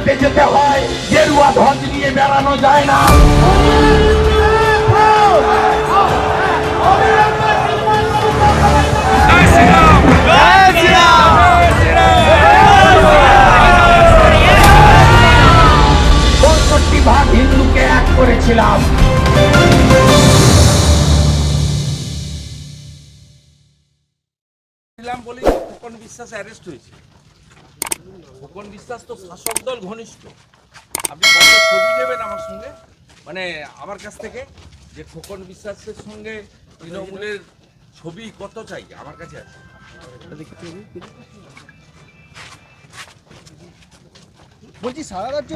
হাইকোর্টে যেতে হয় গেরুয়া ধ্বজ নিয়ে বেড়ানো যায় না। ছিলাম খোকন বিশ্বাস অ্যারেস্ট হয়েছে? খোকন বিশ্বাস তো শাসক দল ঘনিষ্ঠ। আপনি কত ছবি নেবেন আমার সঙ্গে? মানে আমার কাছ থেকে যে খোকন বিশ্বাসের সঙ্গে তৃণমূলের ছবি কত চাই? আমার কাছে আছে। বলছি সারা রাজ্য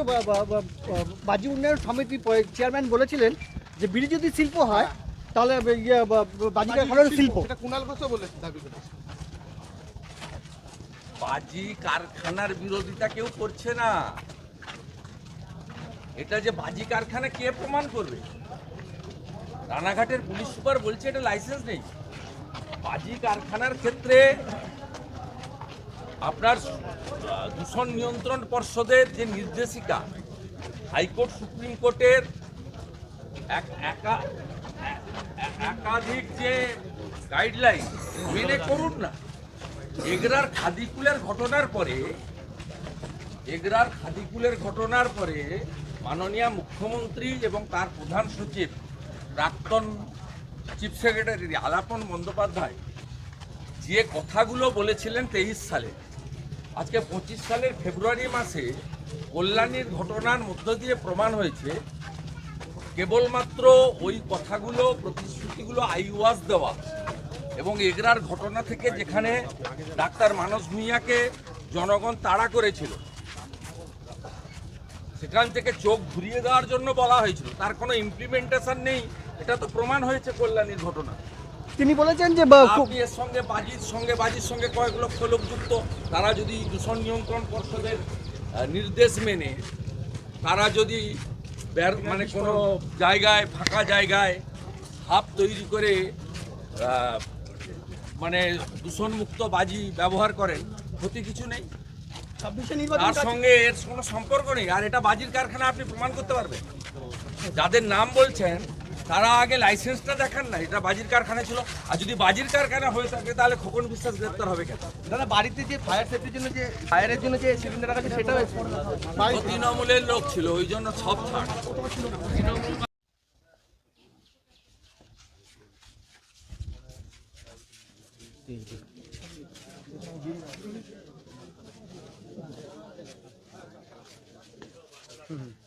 বাজি উন্নয়ন সমিতি চেয়ারম্যান বলেছিলেন যে বিড়ি যদি শিল্প হয় তাহলে ইয়ে বা- বা- বাজি কারখানার শিল্প বাজি কারখানার বিরোধিতা কেউ করছে না। এটা যে বাজি কারখানা কে প্রমাণ করবে? রানাঘাটের পুলিশ সুপার বলছে এটা লাইসেন্স নেই। বাজি কারখানার ক্ষেত্রে আপনার দূষণ নিয়ন্ত্রণ পর্ষদের যে নির্দেশিকা, হাইকোর্ট, সুপ্রিম কোর্টের একাধিক যে গাইডলাইন মেনে করুন না। এগরার খাদিকুলের ঘটনার পরে, এগরার খাদিকুলের ঘটনার পরে মাননীয় মুখ্যমন্ত্রী এবং তার প্রধান সচিব, প্রাক্তন চিফ সেক্রেটারি আলাপন বন্দ্যোপাধ্যায় যে কথাগুলো বলেছিলেন তেইশ সালে, আজকে পঁচিশ সালের ফেব্রুয়ারি মাসে কল্যাণীর ঘটনার মধ্য দিয়ে প্রমাণ হয়েছে, কেবলমাত্র ওই কথাগুলো, প্রতিশ্রুতিগুলো আইওয়াজ দেওয়া এবং এগরার ঘটনা থেকে যেখানে ডাক্তার মানস ভূঁইয়াকে জনগণ তাড়া করেছিল সেখান থেকে চোখ ঘুরিয়ে দেওয়ার জন্য বলা হয়েছিল। তার কোনো ইমপ্লিমেন্টেশন নেই এটা তো প্রমাণ হয়েছে কল্যাণীর ঘটনা। তিনি বলেছেন যে আপনি এর সঙ্গে বাজির সঙ্গে বাজির সঙ্গে কয়েক লক্ষ লোক যুক্ত তারা যদি দূষণ নিয়ন্ত্রণ পর্ষদের নির্দেশ মেনে তারা যদি মানে কোনো জায়গায় ফাঁকা জায়গায় হাফ তৈরি করে মানে দূষণমুক্ত বাজি ব্যবহার করেন ক্ষতি কিছু নেই। তার সঙ্গে এর কোনো সম্পর্ক নেই। আর এটা বাজির কারখানা আপনি প্রমাণ করতে পারবেন। যাদের নাম বলছেন তারা আগে লাইসেন্সটা দেখান না এটা বাজির কারখানা ছিল। আর যদি বাজির কারখানা হয়ে থাকে তাহলে খোকন বিশ্বাস গ্রেপ্তার হবে কেন? দাদা বাড়িতে যে ফায়ার সেফটির জন্য যে ফায়ারের জন্য যে সিলিন্ডার আছে সেটাও তৃণমূলের লোক ছিল ওই জন্য সব ছাড়। 对对。嗯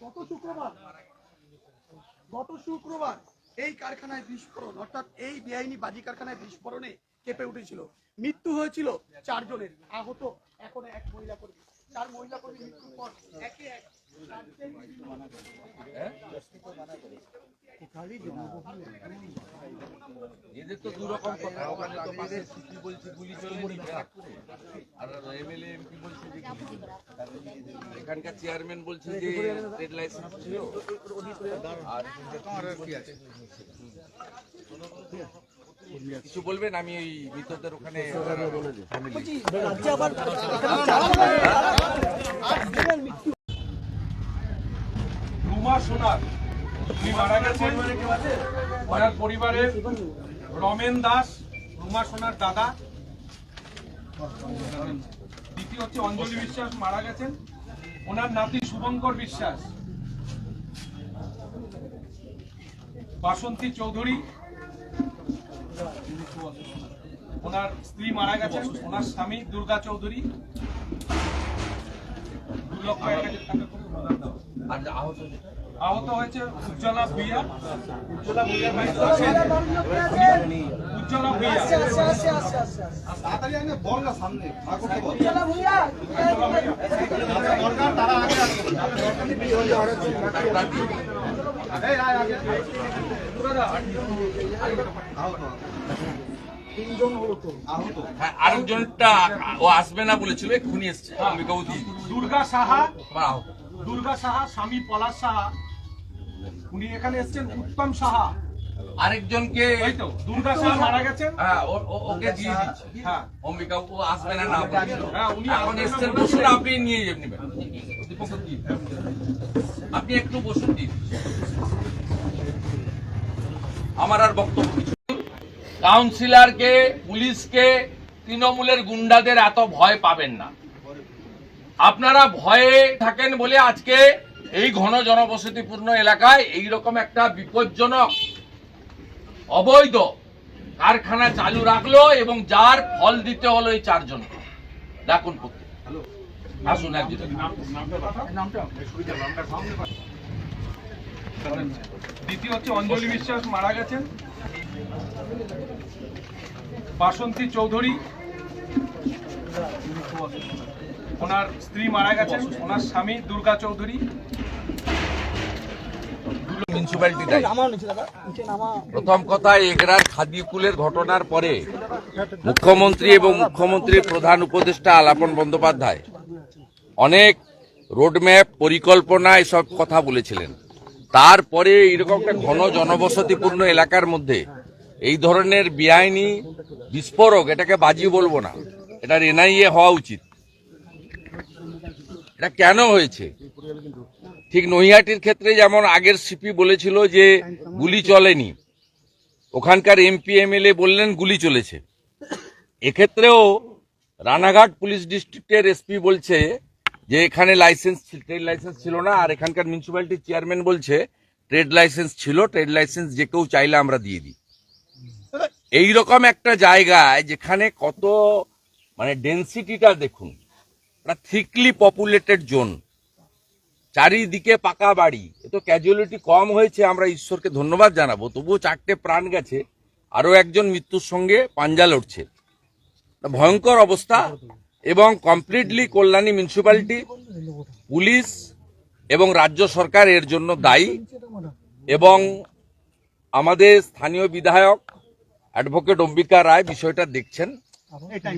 গত শুক্রবার গত শুক্রবার এই কারখানায় বিস্ফোরণ অর্থাৎ এই বেআইনি বাজি কারখানায় বিস্ফোরণে কেঁপে উঠেছিল। মৃত্যু হয়েছিল চারজনের। আহত এখন এক মহিলা কর্মী। চার মহিলা কর্মী মৃত্যুর পর একে এক এদের তো দু রকম কথা। বলছে এখানকার চেয়ারম্যান বলছে যে লাইসেন্স কিছু বলবেন? আমি ওই মৃতদের ওখানে ওনার রমেন দাস, রুমা সোনার দাদা। দ্বিতীয় হচ্ছে অঞ্জলি বিশ্বাস, মারা গেছেন। ওনার নাতি শুভঙ্কর বিশ্বাস। বাসন্তী চৌধুরী ওনার স্ত্রী মারা গেছেন ওনার স্বামী দুর্গা চৌধুরী। দু লক্ষ এক হাজার টাকা করে অনুদান দেওয়া। আর আহত আহত হয়েছে উজ্জ্বলা ভুইয়া। উজ্জ্বলা ভুইয়ার ভাই আছেন। উজ্জ্বলা ভুইয়া। উজ্জ্বলা ভুইয়া। হ্যাঁ আরেকজনটা ও আসবে না বলেছিল এক্ষুনি এসছে। দিয়ে দুর্গা সাহা দুর্গা সাহা স্বামী পলাশ সাহা। উনি এখানে এসেছেন উত্তম সাহা। আরেকজনকে দুর্গা সাহা মারা গেছেন। হ্যাঁ ওকে দিয়ে দিচ্ছি। হ্যাঁ অম্বিকা ও আসবে না না হ্যাঁ, উনি এখন আসবেন এসছেন বসুন আপনি নিয়ে যাবেন। দিয়ে। আপনি একটু বসুন দিন আমার আর বক্তব্য কিছু। কাউন্সিলরকে পুলিশকে তৃণমূলের গুন্ডাদের এত ভয় পাবেন না। আপনারা ভয়ে থাকেন বলে আজকে এই ঘন জনবসতিপূর্ণ এলাকায় এই রকম একটা বিপজ্জনক অবৈধ কারখানা চালু রাখল এবং যার ফল দিতে হলো এই চারজন। ডাকুন আসুন একজন দ্বিতীয় হচ্ছে অঞ্জলি বিশ্বাস মারা গেছেন। বাসন্তী চৌধুরী ওনার স্ত্রী মারা গেছেন ওনার স্বামী দুর্গা চৌধুরী। মিউনিসিপ্যালিটি দায়ী। প্রথম কথা এগরার খাদিকুলের ঘটনার পরে মুখ্যমন্ত্রী এবং মুখ্যমন্ত্রীর প্রধান উপদেষ্টা আলাপন বন্দ্যোপাধ্যায় অনেক রোডম্যাপ পরিকল্পনা এসব কথা বলেছিলেন। তারপরে এরকম একটা ঘন জনবসতিপূর্ণ এলাকার মধ্যে এই ধরনের বেআইনি, বিস্ফোরক, এটাকে বাজি বলব না এটার এনআইএ হওয়া উচিত। এটা কেন হয়েছে? ঠিক নৈহাটির ক্ষেত্রে যেমন আগের সিপি বলেছিল যে গুলি চলেনি, ওখানকার এমপি, এমএলএ বললেন গুলি চলেছে। এক্ষেত্রেও রানাঘাট পুলিশ ডিস্ট্রিক্টের এসপি বলছে যে এখানে লাইসেন্স ট্রেড লাইসেন্স ছিল না, আর এখানকার মিউনিসিপ্যালিটির চেয়ারম্যান বলছে ট্রেড লাইসেন্স ছিল ট্রেড লাইসেন্স যে কেউ চাইলে আমরা দিয়ে দিই। এইরকম একটা জায়গায় যেখানে কত মানে ডেন্সিটিটা দেখুন, একটা থিকলি পপুলেটেড জোন চারিদিকে পাকা বাড়ি। এ তো ক্যাজুয়ালিটি কম হয়েছে, আমরা ঈশ্বরকে ধন্যবাদ জানাব। তবুও চারটে প্রাণ গেছে, আরও একজন মৃত্যুর সঙ্গে পাঞ্জা লড়ছে। ভয়ঙ্কর অবস্থা। এবং কমপ্লিটলি কল্যাণী মিউনিসিপ্যালিটি পুলিশ এবং রাজ্য সরকার এর জন্য দায়ী এবং আমাদের স্থানীয় বিধায়ক অ্যাডভোকেট অম্বিকা রায় বিষয়টা দেখছেন।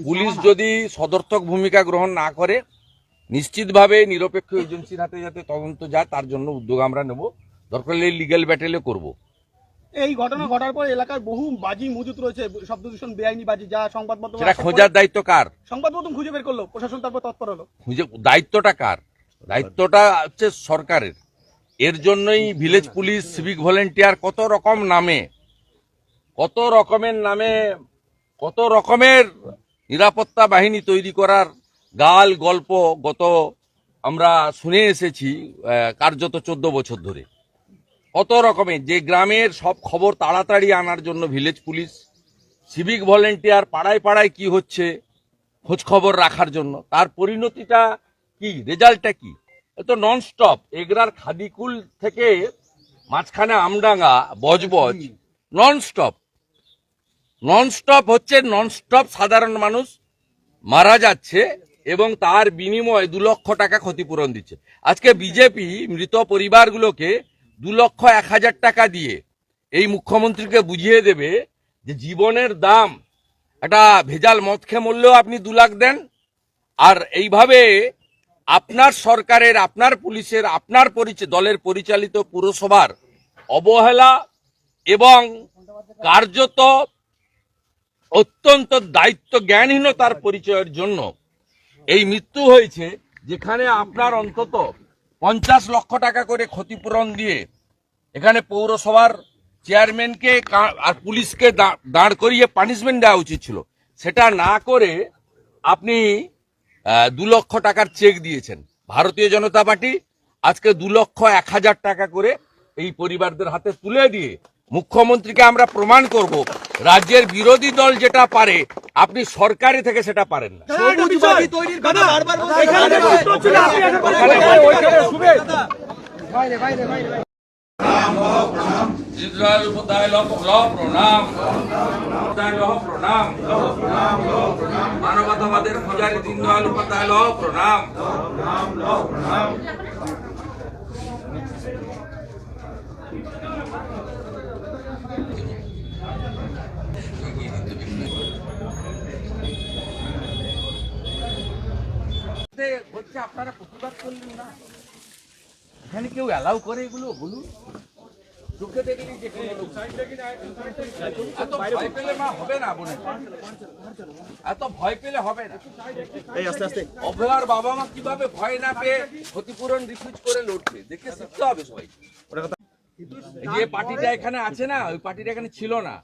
পুলিশ যদি সদর্থক ভূমিকা গ্রহণ না করে, নিশ্চিতভাবে নিরপেক্ষ এজেন্সির হাতে যাতে তদন্ত যায়, তার জন্য উদ্যোগ আমরা নেব। দরকার হলে লিগ্যাল ব্যাটেলে করব। এই ঘটনা ঘটার পর এলাকার বহু বাজি মজুত রয়েছে শব্দ দূষণ বেআইনি বাজি যা সংবাদ মাধ্যমে সেটা খোঁজার দায়িত্ব কার? সংবাদ মাধ্যম খুঁজে বের করল প্রশাসন তারপর তৎপর হলো। খুঁজে দায়িত্বটা কার? দায়িত্বটা হচ্ছে সরকারের। এর জন্যই ভিলেজ পুলিশ সিভিক ভলেন্টিয়ার কত রকম নামে কত রকমের নামে কত রকমের নিরাপত্তা বাহিনী তৈরি করার গাল গল্প গত আমরা শুনে এসেছি কার্যত চোদ্দ বছর ধরে। কত রকমের যে গ্রামের সব খবর তাড়াতাড়ি আনার জন্য ভিলেজ পুলিশ সিভিক ভলেন্টিয়ার পাড়ায় পাড়ায় কি হচ্ছে খোঁজ খবর রাখার জন্য। তার পরিণতিটা কি রেজাল্টটা কি? এ তো নন স্টপ এগরার খাদিকুল থেকে মাঝখানে Amdanga Budge Budge non stop non stop হচ্ছে নন স্টপ সাধারণ মানুষ মারা যাচ্ছে এবং তার বিনিময়ে দু লক্ষ টাকা ক্ষতিপূরণ দিচ্ছে। আজকে বিজেপি মৃত পরিবারগুলোকে দু লক্ষ এক হাজার টাকা দিয়ে এই মুখ্যমন্ত্রীকে বুঝিয়ে দেবে যে জীবনের দাম একটা ভেজাল মদ খেয়ে মরলেও আপনি দু লাখ দেন। আর এইভাবে আপনার সরকারের, আপনার পুলিশের, আপনার পরিচয় দলের পরিচালিত পুরসভার অবহেলা এবং কার্যত অত্যন্ত দায়িত্ব জ্ঞানহীনতার পরিচয়ের জন্য এই মৃত্যু হয়েছে যেখানে আপনার অন্তত পঞ্চাশ লক্ষ টাকা করে ক্ষতিপূরণ দিয়ে এখানে পৌরসভার চেয়ারম্যানকে আর পুলিশকে দাঁড় করিয়ে পানিশমেন্ট দেওয়া উচিত ছিল। সেটা না করে আপনি দু লক্ষ টাকার চেক দিয়েছেন। ভারতীয় জনতা পার্টি আজকে দু লক্ষ এক হাজার টাকা করে এই পরিবারদের হাতে তুলে দিয়ে মুখ্যমন্ত্রীকে আমরা প্রমাণ করব রাজ্যের বিরোধী দল যেটা পারে আপনি সরকারি থেকে সেটা পারেন না। সবুজবাদী তৈরির কথা বারবার বলছে। ইসরায়েল উপতায় লহ প্রণাম উপতায় লহ প্রণাম মানবতাবাদের পূজারী দীনদয়াল উপতায় লহ বলছে আপনারা প্রতিবাদ করলেন না? এখানে কেউ অ্যালাউ করে এগুলো? বলুন। চোখে যে এত ভয় পেলে মা হবে না বোনে এত ভয় পেলে হবে না। অভয়ার বাবা মা কীভাবে ভয় না পেয়ে ক্ষতিপূরণ রিফিউজ করে লড়ছে দেখে শিখতে হবে সবাই। যে পার্টিটা এখানে আছে না ওই পার্টিটা এখানে ছিল না।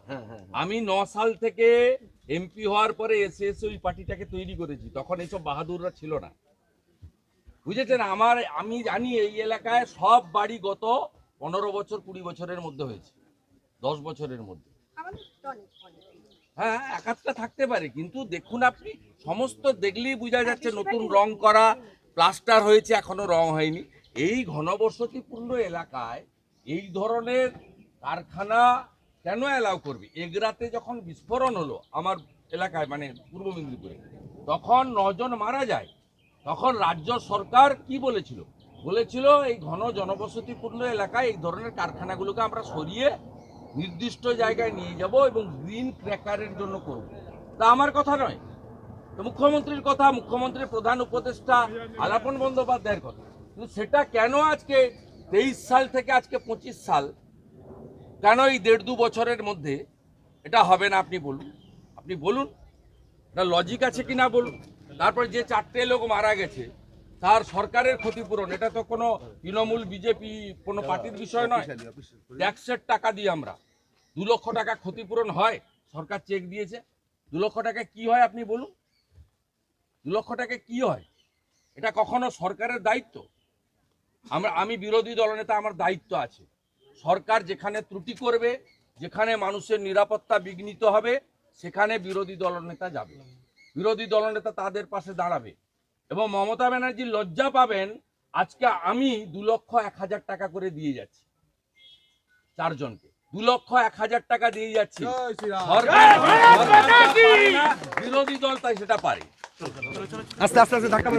আমি ন সাল থেকে এমপি হওয়ার পরে এসে এসে ওই পার্টিটাকে তৈরি করেছি। তখন এইসব বাহাদুররা ছিল না। বুঝেছেন? আমার আমি জানি এই এলাকায় সব বাড়ি গত পনেরো বছর কুড়ি বছরের মধ্যে হয়েছে। দশ বছরের মধ্যে। হ্যাঁ একাধটা থাকতে পারে কিন্তু দেখুন আপনি সমস্ত দেখলেই বোঝা যাচ্ছে নতুন রং করা প্লাস্টার হয়েছে এখনও রং হয়নি। এই ঘনবসতিপূর্ণ এলাকায় এই ধরনের কারখানা কেন অ্যালাউ করবে? এগরাতে যখন বিস্ফোরণ হলো আমার এলাকায় মানে পূর্ব মেদিনীপুরে তখন নজন মারা যায়। তখন রাজ্য সরকার কি বলেছিল? বলেছিল এই ঘন জনবসতিপূর্ণ এলাকায় এই ধরনের কারখানাগুলোকে আমরা সরিয়ে নির্দিষ্ট জায়গায় নিয়ে যাব এবং গ্রিন ক্র্যাকারের জন্য করব। তা আমার কথা নয়। তো মুখ্যমন্ত্রীর কথা, মুখ্যমন্ত্রীর প্রধান উপদেষ্টা আলাপন বন্দ্যোপাধ্যায়ের কথা। কিন্তু সেটা কেন আজকে তেইশ সাল থেকে আজকে পঁচিশ সাল? কেন এই দেড় দু বছরের মধ্যে এটা হবে না আপনি বলুন? আপনি বলুন। না লজিক আছে কি না বলুন? তারপর যে চারটে লোক মারা গেছে তার সরকারের ক্ষতিপূরণ এটা তো কোনো তৃণমূল বিজেপি কোনো পার্টির বিষয় নয়। ট্যাক্সের টাকা দিয়ে আমরা। দু লক্ষ টাকা ক্ষতিপূরণ হয় সরকার চেক দিয়েছে। দু লক্ষ টাকা কি হয় আপনি বলুন? দু লক্ষ টাকা কি হয়? এটা কখনো সরকারের দায়িত্ব? আমরা আমি বিরোধী দলনেতা আমার দায়িত্ব আছে। সরকার যেখানে ত্রুটি করবে যেখানে মানুষের নিরাপত্তা বিঘ্নিত হবে সেখানে বিরোধী দলনেতা যাবে। বিরোধী দলনেতা তাদের পাশে দাঁড়াবে এবং মমতা ব্যানার্জি লজ্জা পাবেন আজকে আমি দু লক্ষ এক হাজার টাকা করে দিয়ে যাচ্ছি। চারজনকে। দু লক্ষ এক হাজার টাকা দিয়ে যাচ্ছি। বিরোধী দল তাই সেটা পারে। আস্তে আস্তে আস্তে ধাক্কা।